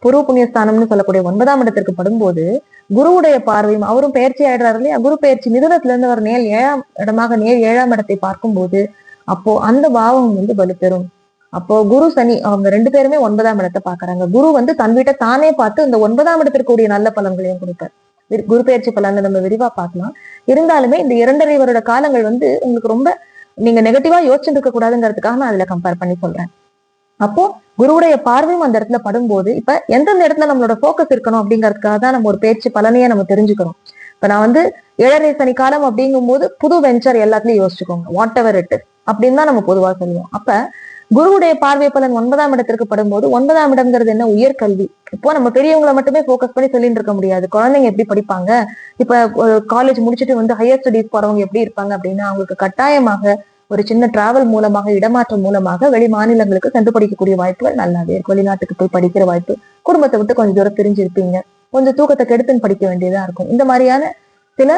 புரு புண்ணியஸ்தானம்னு சொல்லக்கூடிய ஒன்பதாம் இடத்திற்கு படும்போது குருவுடைய பார்வையும் அவரும் பயிற்சி ஆயிடுறாரு இல்லையா? குரு பயிற்சி மிதுனத்துல இருந்து அவர் நேர் ஏழாம் இடமாக நேர் ஏழாம் இடத்தை பார்க்கும்போது அப்போ அந்த பாவம் வந்து வலுப்பெறும் அப்போ குரு சனி அவங்க ரெண்டு பேருமே ஒன்பதாம் இடத்தை பாக்குறாங்க குரு வந்து தன் வீட்டை தானே பார்த்து இந்த ஒன்பதாம் இடத்திற்குரிய நல்ல பலன்களையும் கொடுப்பார். குரு பயிற்சி பலனை நம்ம விரிவா பார்க்கலாம். இருந்தாலுமே இந்த இரண்டரை வருட காலங்கள் வந்து உங்களுக்கு ரொம்ப நீங்க நெகட்டிவா யோசிச்சுட்டு இருக்க கூடாதுங்கிறதுக்காக நான் அதுல கம்பேர் பண்ணி சொல்றேன். அப்போ குருவுடைய பார்வையும் அந்த இடத்துல படும்போது இப்ப எந்தெந்த இடத்துல நம்மளோட போக்கஸ் இருக்கணும் அப்படிங்கிறதுக்காக தான் நம்ம ஒரு பேச்சு பலனையே நம்ம தெரிஞ்சுக்கணும். இப்ப நான் வந்து ஏழரை சனி காலம் அப்படிங்கும் போது புது வெஞ்சர் எல்லாத்துலயும் யோசிச்சுக்கோங்க. வாட் எவர் இட் அப்படின்னு தான் நம்ம பொதுவா சொல்லுவோம். அப்ப குருவுடைய பார்வை பலன் ஒன்பதாம் இடத்திற்கு படும்போது ஒன்பதாம் இடம்ங்கிறது என்ன? உயர்கல்வி. இப்போ நம்ம பெரியவங்களை மட்டுமே ஃபோக்கஸ் பண்ணி சொல்லிட்டு இருக்க முடியாது. குழந்தைங்க எப்படி படிப்பாங்க? இப்ப காலேஜ் முடிச்சுட்டு வந்து ஹையர் ஸ்டடிஸ் போறவங்க எப்படி இருப்பாங்க அப்படின்னா அவங்களுக்கு கட்டாயமாக ஒரு சின்ன டிராவல் மூலமாக இடமாற்றம் மூலமாக வெளி மாநிலங்களுக்கு சென்று படிக்கக்கூடிய வாய்ப்புகள் நல்லாவே இருக்கு. வெளிநாட்டுக்கு போய் படிக்கிற வாய்ப்பு குடும்பத்தை விட்டு கொஞ்சம் தூரம் பிரிஞ்சிருப்பீங்க கொஞ்சம் தூக்கத்தை கெடுத்துன்னு படிக்க வேண்டியதா இருக்கும். இந்த மாதிரியான சில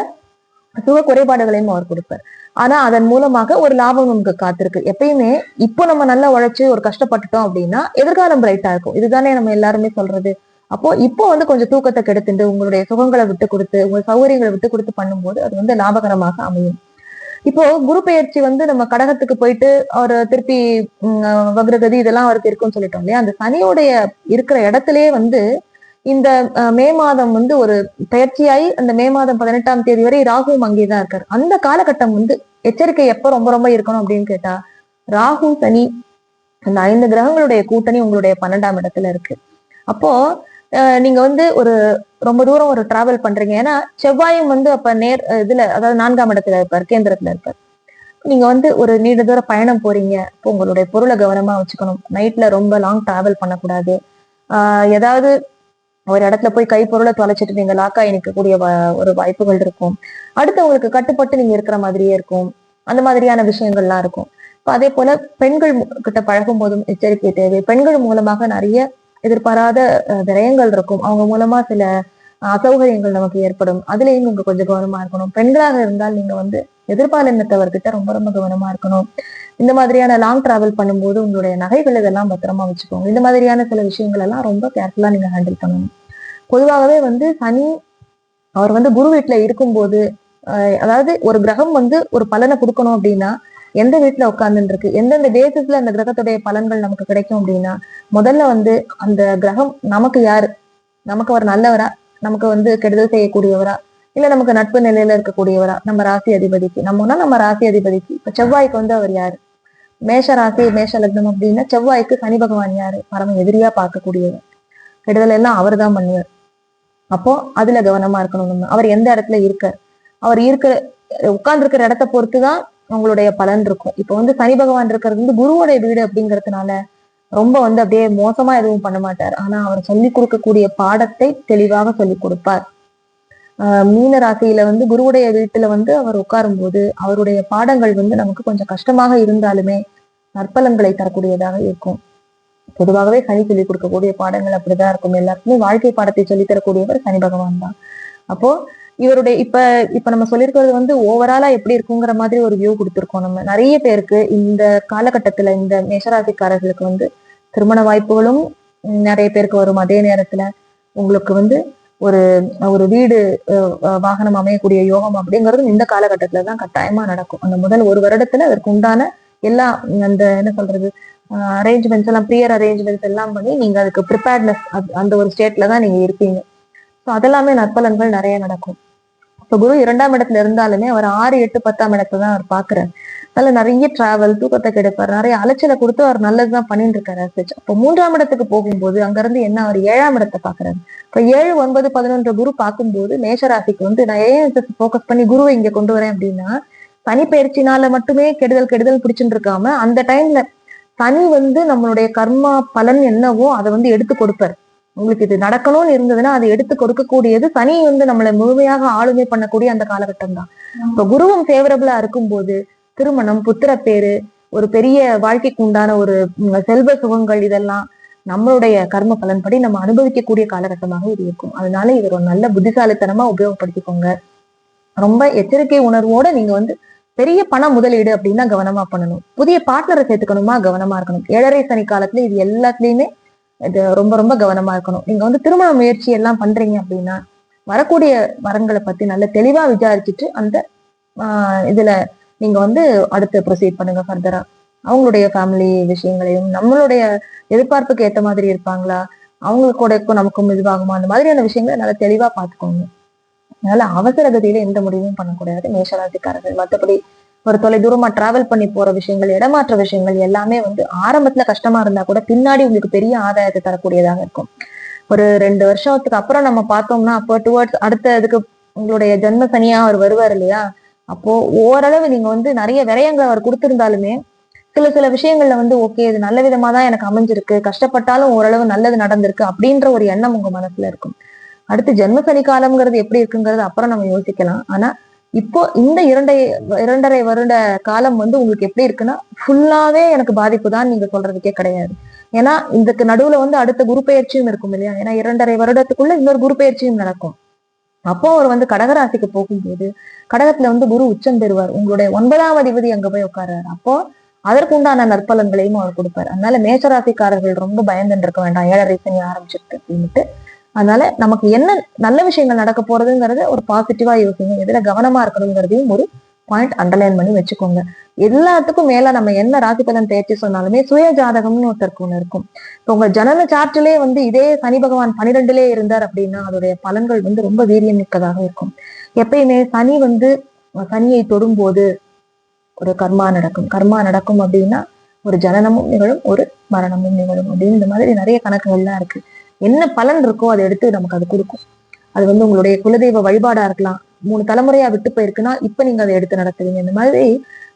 சுக குறைபாடுகளையும் அவர் கொடுப்பார். ஆனா அதன் மூலமாக ஒரு லாபம் நமக்கு காத்திருக்கு. எப்பயுமே இப்போ நம்ம நல்லா உழைச்சு ஒரு கஷ்டப்பட்டுட்டோம் அப்படின்னா எதிர்காலம் பிரைட்டா இருக்கும். இதுதானே நம்ம எல்லாருமே சொல்றது. அப்போ இப்போ வந்து கொஞ்சம் தூக்கத்தை கெடுத்துட்டு உங்களுடைய சுகங்களை விட்டு கொடுத்து உங்க சௌகரியங்களை விட்டு கொடுத்து பண்ணும்போது அது வந்து லாபகரமாக அமையும். இப்போ குரு பெயர்ச்சி வந்து நம்ம கடகத்துக்கு போயிட்டு அவர் திருப்பி வக்ரகதி இதெல்லாம் அவருக்கு இருக்கும்னு சொல்லிட்டோம் இல்லையா? அந்த சனியோடைய இருக்கிற இடத்துலயே வந்து இந்த மே மாதம் வந்து ஒரு பயிற்சியாகி அந்த மே மாதம் பதினெட்டாம் தேதி வரை ராகுவும் அங்கேதான் இருக்காரு. அந்த காலகட்டம் வந்து எச்சரிக்கை எப்ப ரொம்ப ரொம்ப இருக்கணும் அப்படின்னு கேட்டா ராகு சனி அந்த ஐந்து கிரகங்களுடைய கூட்டணி உங்களுடைய பன்னெண்டாம் இடத்துல இருக்கு. அப்போ நீங்க வந்து ஒரு ரொம்ப தூரம் ஒரு டிராவல் பண்றீங்க. ஏன்னா செவ்வாயும் வந்து அப்ப நேர் இதுல அதாவது நான்காம் இடத்துல இருப்பார் கேந்திரத்துல இருப்பார். நீங்க வந்து ஒரு நீண்ட தூர பயணம் போறீங்க. இப்போ உங்களுடைய பொருளை கவனமா வச்சுக்கணும். நைட்ல ரொம்ப லாங் டிராவல் பண்ணக்கூடாது. ஆஹ் ஏதாவது ஒரு இடத்துல போய் கைப்பொருளை தொலைச்சிட்டு நீங்க லாக் ஆகி நிற்கக்கூடிய ஒரு வாய்ப்புகள் இருக்கும். அடுத்தவங்களுக்கு கட்டுப்பட்டு நீங்க இருக்கிற மாதிரியே இருக்கும். அந்த மாதிரியான விஷயங்கள்லாம் இருக்கும். அதே போல பெண்கள் கிட்ட பழகும் போதும் எச்சரிக்கை தேவை. பெண்கள் மூலமாக நிறைய எதிர்பாராத விரயங்கள் இருக்கும். அவங்க மூலமா சில அஹ், அசௌகரியங்கள் நமக்கு ஏற்படும். அதுலயும் நீங்க கொஞ்சம் கவனமா இருக்கணும். பெண்களாக இருந்தால் நீங்க வந்து எதிர்பாலினத்தவர்கிட்ட ரொம்ப ரொம்ப கவனமா இருக்கணும். இந்த மாதிரியான லாங் டிராவல் பண்ணும்போது உங்களுடைய நகைகள் இதெல்லாம் பத்திரமா வச்சுக்கோங்க. இந்த மாதிரியான சில விஷயங்கள் எல்லாம் ரொம்ப கேர்ஃபுல்லா நீங்க ஹேண்டில் பண்ணணும். பொதுவாகவே வந்து சனி அவர் வந்து குரு வீட்டுல இருக்கும்போது அதாவது ஒரு கிரகம் வந்து ஒரு பலனை கொடுக்கணும் அப்படின்னா எந்த வீட்டுல உட்கார்ந்துட்டு இருக்கு எந்தெந்த பேசிஸ்ல அந்த கிரகத்துடைய பலன்கள் நமக்கு கிடைக்கும் அப்படின்னா முதல்ல வந்து அந்த கிரகம் நமக்கு யாரு? நமக்கு அவர் நல்லவரா? நமக்கு வந்து கெடுதல் செய்யக்கூடியவரா? இல்ல நமக்கு நட்பு நிலையில இருக்கக்கூடியவரா? நம்ம ராசி அதிபதிக்கு. நம்மனா நம்ம ராசி அதிபதிக்கு. இப்ப செவ்வாய்க்கு வந்து அவர் யாரு? மேஷ ராசி மேஷ லக்னம் அப்படின்னா செவ்வாய்க்கு சனி பகவான் யாரு? பரம எதிரியா பார்க்கக்கூடியவர். கெடுதல் எல்லாம் அவர் தான் பண்ணுவார். அப்போ அதுல கவனமா இருக்கணும் நம்ம. அவர் எந்த இடத்துல இருக்கார் அவர் இருக்கிற உட்கார்ந்துருக்கிற இடத்த பொறுத்து தான் உங்களுடைய பலன் இருக்கும். இப்போ வந்து சனி பகவான் இருக்கிறது வந்து குருவோடைய வீடு அப்படிங்கிறதுனால ரொம்ப வந்து அப்படியே மோசமா எதுவும் பண்ண மாட்டார். ஆனா அவர் சொல்லி கொடுக்கக்கூடிய பாடத்தை தெளிவாக சொல்லி கொடுப்பார். மீன ராசியில வந்து குருவுடைய வீட்டுல வந்து அவர் உட்காரும் போது அவருடைய பாடங்கள் வந்து நமக்கு கொஞ்சம் கஷ்டமாக இருந்தாலுமே நற்பலன்களை தரக்கூடியதாக இருக்கும். பொதுவாகவே சனி சொல்லி கொடுக்கக்கூடிய பாடங்கள் அப்படிதான் இருக்கும். எல்லாருக்குமே வாழ்க்கை பாடத்தை சொல்லித் தரக்கூடியவர் சனி பகவான் தான். அப்போ இவருடைய இப்ப இப்ப நம்ம சொல்லியிருக்கிறது வந்து ஓவராலா எப்படி இருக்குங்கிற மாதிரி ஒரு வியூ கொடுத்துருக்கோம் நம்ம. நிறைய பேருக்கு இந்த காலகட்டத்துல இந்த மேஷராசிக்காரர்களுக்கு வந்து திருமண வாய்ப்புகளும் நிறைய பேருக்கு வரும். அதே நேரத்துல உங்களுக்கு வந்து ஒரு ஒரு வீடு அஹ், வாகனம் அமையக்கூடிய யோகம் அப்படிங்கிறது இந்த காலகட்டத்துல தான் கட்டாயமா நடக்கும். அந்த முதல் ஒரு வருடத்துல அதற்கு உண்டான எல்லா அந்த என்ன சொல்றது அரேஞ்ச்மெண்ட்ஸ் எல்லாம் ப்ரியர் அரேஞ்ச்மெண்ட்ஸ் எல்லாம் பண்ணி நீங்க அதுக்கு ப்ரிப்பேர்ட்னஸ் அந்த ஒரு ஸ்டேட்ல தான் நீங்க இருப்பீங்க. ஸோ அதெல்லாமே நற்பலன்கள் நிறைய நடக்கும். இப்போ குரு இரண்டாம் இடத்துல இருந்தாலுமே அவர் ஆறு எட்டு பத்தாம் இடத்துல தான் அவர் பாக்குறாரு. அதனால நிறைய டிராவல் தூக்கத்தை கெடுப்பார். நிறைய அலைச்சலை கொடுத்து அவர் நல்லதுதான் பண்ணிட்டு இருக்காரு such. அப்போ மூன்றாம் இடத்துக்கு போகும்போது அங்க இருந்து என்ன அவர் ஏழாம் இடத்தை பாக்குறாரு இப்ப ஏழு ஒன்பது பதினொன்று குரு பார்க்கும்போது மேஷராசிக்கு வந்து நான் ஏன் ஃபோக்கஸ் பண்ணி குருவை இங்க கொண்டு வரேன் அப்படின்னா சனி பயிற்சினால மட்டுமே கெடுதல் கெடுதல் பிடிச்சுட்டு இருக்காம அந்த டைம்ல சனி வந்து நம்மளுடைய கர்மா பலன் என்னவோ அதை வந்து எடுத்து கொடுப்பார். உங்களுக்கு இது நடக்கணும்னு இருந்ததுன்னா அதை எடுத்து கொடுக்கக்கூடியது சனி வந்து நம்மளை முழுமையாக ஆளுமை பண்ணக்கூடிய அந்த காலகட்டம் தான். இப்ப குருவும் ஃபேவரபிளா இருக்கும்போது திருமணம் புத்திரப்பேரு ஒரு பெரிய வாழ்க்கைக்கு உண்டான ஒரு செல்வ சுகங்கள் இதெல்லாம் நம்மளுடைய கர்ம பலன்படி நம்ம அனுபவிக்கக்கூடிய காலகட்டமாக இது இருக்கும். அதனால இது ஒரு நல்ல புத்திசாலித்தனமா உபயோகப்படுத்திக்கோங்க. ரொம்ப எச்சரிக்கை உணர்வோட நீங்க வந்து பெரிய பண முதலீடு அப்படின்னா கவனமா பண்ணணும். புதிய பார்ட்னரை சேர்த்துக்கணுமா? கவனமா இருக்கணும். ஏழரை சனி காலத்துல இது எல்லாத்துலயுமே இது ரொம்ப ரொம்ப கவனமா இருக்கணும். நீங்க வந்து திருமண முயற்சி எல்லாம் பண்றீங்க அப்படின்னா வரக்கூடிய வரங்களை பத்தி நல்ல தெளிவா விசாரிச்சுட்டு அந்த ஆஹ் இதுல நீங்க வந்து அடுத்து ப்ரொசீட் பண்ணுங்க ஃபர்தரா அவங்களுடைய ஃபேமிலி விஷயங்களையும் நம்மளுடைய எதிர்பார்ப்புக்கு ஏத்த மாதிரி இருப்பாங்களா? அவங்களுக்கூடக்கும் நமக்கும் இதுவாகுமா? அந்த மாதிரியான விஷயங்களை நல்லா தெளிவா பார்த்துக்கோங்க. அதனால அவசர கதியில எந்த முடிவும் பண்ணக்கூடாது. மேஷராசிக்காரர்கள் மற்றபடி ஒரு தொலை தூரமா டிராவல் பண்ணி போற விஷயங்கள் இடமாற்ற விஷயங்கள் எல்லாமே வந்து ஆரம்பத்துல கஷ்டமா இருந்தா கூட பின்னாடி உங்களுக்கு பெரிய ஆதாயத்தை தரக்கூடியதாக இருக்கும். ஒரு ரெண்டு வருஷத்துக்கு அப்புறம் நம்ம பார்த்தோம்னா அப்போ டுவர்ட்ஸ் அடுத்த இதுக்கு உங்களுடைய ஜென்ம சனியா அவர் வருவார் இல்லையா? அப்போ ஓரளவு நீங்க வந்து நிறைய விரயங்கள் அவர் கொடுத்திருந்தாலுமே சில சில விஷயங்கள்ல வந்து ஓகே இது நல்ல விதமா தான் எனக்கு அமைஞ்சிருக்கு கஷ்டப்பட்டாலும் ஓரளவு நல்லது நடந்திருக்கு அப்படின்ற ஒரு எண்ணம் உங்க மனசுல இருக்கும். அடுத்து ஜென்ம சனி காலம்ங்கிறது எப்படி இருக்குங்கிறது அப்புறம் நம்ம யோசிக்கலாம். ஆனா இப்போ இந்த இரண்டை இரண்டரை வருட காலம் வந்து உங்களுக்கு எப்படி இருக்குன்னா ஃபுல்லாவே எனக்கு பாதிப்பு தான் நீங்க சொல்றதுக்கே கிடையாது. ஏன்னா இதுக்கு நடுவுல வந்து அடுத்த குரு பயிற்சியும் இருக்கும் இல்லையா? ஏன்னா இரண்டரை வருடத்துக்குள்ள இன்னொரு குரு பயிற்சியும் நடக்கும். அப்போ அவர் வந்து கடகராசிக்கு போகும்போது கடகத்துல வந்து குரு உச்சம் பெறுவார். உங்களுடைய ஒன்பதாம் அதிபதி அங்க போய் உட்கார்றாரு. அப்போ அதற்குண்டான நற்பலன்களையும் அவர் கொடுப்பாரு. அதனால மேசராசிக்காரர்கள் ரொம்ப பயந்துட்டு இருக்க வேண்டாம். ஏழரை சனி ஆரம்பிச்சிருக்கு அப்படின்ட்டு அதனால நமக்கு என்ன நல்ல விஷயங்கள் நடக்க போறதுங்கிறத ஒரு பாசிட்டிவா யோசிங்க. எதுல கவனமா இருக்கணுங்கிறதையும் ஒரு பாயிண்ட் அண்டர்லைன் பண்ணி வச்சுக்கோங்க. எல்லாத்துக்கும் மேல நம்ம என்ன ராசி பலன் பயிற்சி சொன்னாலுமே சுய ஜாதகம்னு ஒருத்தருக்கு ஒண்ணு இருக்கும். இப்போ உங்க ஜனன சார்ட்டிலே வந்து இதே சனி பகவான் பனிரெண்டுலே இருந்தார் அப்படின்னா அதோடைய பலன்கள் வந்து ரொம்ப வீரியம் மிக்கதாக இருக்கும். எப்பயுமே சனி வந்து சனியை தொடும்போது ஒரு கர்மா நடக்கும். கர்மா நடக்கும் அப்படின்னா ஒரு ஜனனமும் நிகழும் ஒரு மரணமும் நிகழும் அப்படின்னு இந்த மாதிரி நிறைய கணக்குகள்லாம் இருக்கு. என்ன பலன் இருக்கோ அதை எடுத்து நமக்கு அது கொடுக்கும். அது வந்து உங்களுடைய குலதெய்வ வழிபாடா இருக்கலாம் மூணு தலைமுறையா விட்டு போயிருக்குன்னா இப்ப நீங்க அதை எடுத்து நடத்துவீங்க இந்த மாதிரி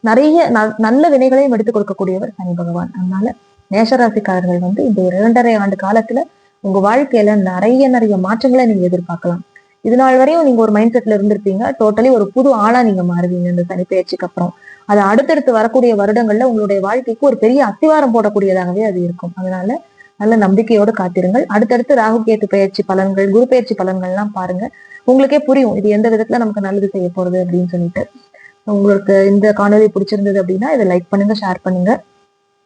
நிறைய நல்ல வினைகளையும் எடுத்து கொடுக்கக்கூடியவர் சனி பகவான். அதனால மேஷராசிக்காரர்கள் வந்து இந்த இரண்டரை ஆண்டு காலத்துல உங்க வாழ்க்கையில நிறைய நிறைய மாற்றங்களை நீங்க எதிர்பார்க்கலாம். இது நாள் வரையும் நீங்க ஒரு மைண்ட் செட்ல இருந்திருப்பீங்க. டோட்டலி ஒரு புது ஆளா நீங்க மாறுவீங்க இந்த சனி பயிற்சிக்கு அப்புறம். அது அடுத்தடுத்து வரக்கூடிய வருடங்கள்ல உங்களுடைய வாழ்க்கைக்கு ஒரு பெரிய அத்திவாரம் போடக்கூடியதாகவே அது இருக்கும். அதனால நல்ல நம்பிக்கையோடு காத்திருங்கள். அடுத்தடுத்து ராகு கேத்து பயிற்சி பலன்கள் குரு பயிற்சி பலன்கள்லாம் பாருங்க. உங்களுக்கே புரியும் இது எந்த விதத்துல நமக்கு நல்லது செய்ய போறது அப்படின்னு சொல்லிட்டு. உங்களுக்கு இந்த காணொலி பிடிச்சிருந்தது அப்படின்னா இதை லைக் பண்ணுங்க ஷேர் பண்ணுங்க.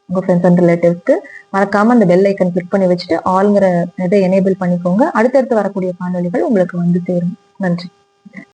உங்க ஃப்ரெண்ட்ஸ் அண்ட் ரிலேட்டிவ்ஸ்க்கு மறக்காம அந்த பெல் ஐக்கன் கிளிக் பண்ணி வச்சுட்டு ஆளுங்கிற இதை எனேபிள் பண்ணிக்கோங்க. அடுத்தடுத்து வரக்கூடிய காணொலிகள் உங்களுக்கு வந்து சேரும். நன்றி.